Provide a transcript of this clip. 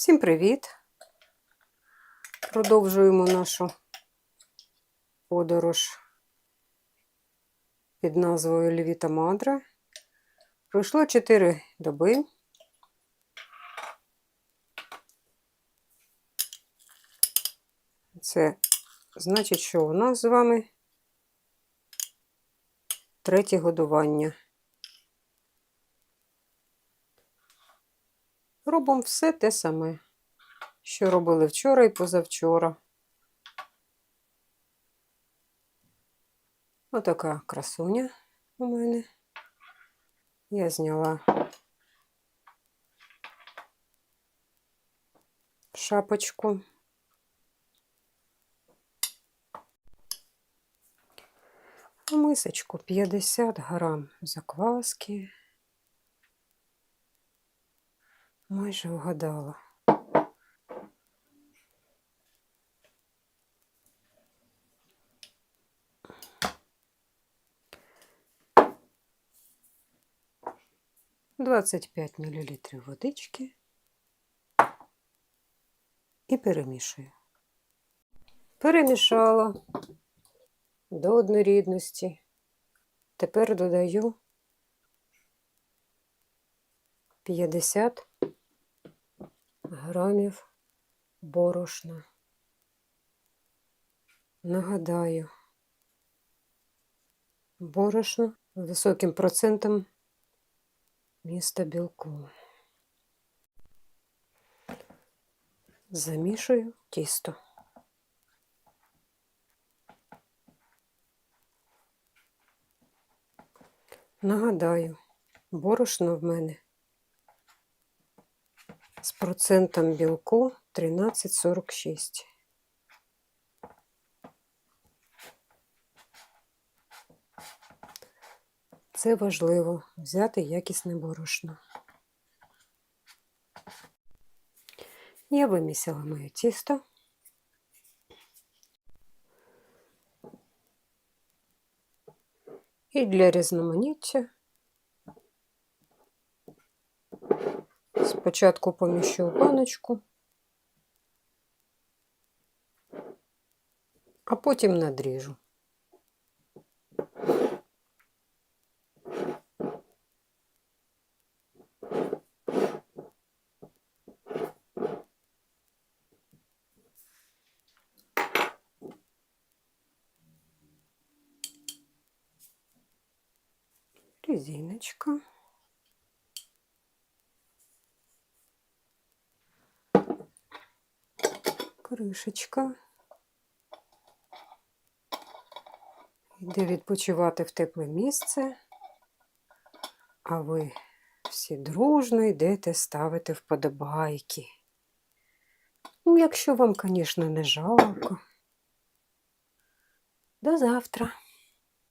Всім привіт! Продовжуємо нашу подорож під назвою Лівіта Мадра. Пройшло 4 доби. Це значить, що у нас з вами третє годування. Робимо все те саме, що робили вчора і позавчора. Отака красуня у мене. Я зняла шапочку. Мисочку 50 грам закваски. Майже вгадала. Двадцять п'ять мілілітрів водички і перемішую. Перемішала до однорідності. Тепер додаю 50 грамів борошна. Нагадаю, борошно з високим процентом міста білку. Замішую тісто. Нагадаю, борошно в мене з процентом білку 13,46. Це важливо взяти якісне борошно. Я вимісила моє тісто. І для різноманіття Спочатку поміщу в баночку, а потім надріжу. Резиночка. Кришечка. Йде відпочивати в тепле місце, а ви всі дружно йдете ставити вподобайки. Ну, якщо вам, звісно, не жалко. До завтра.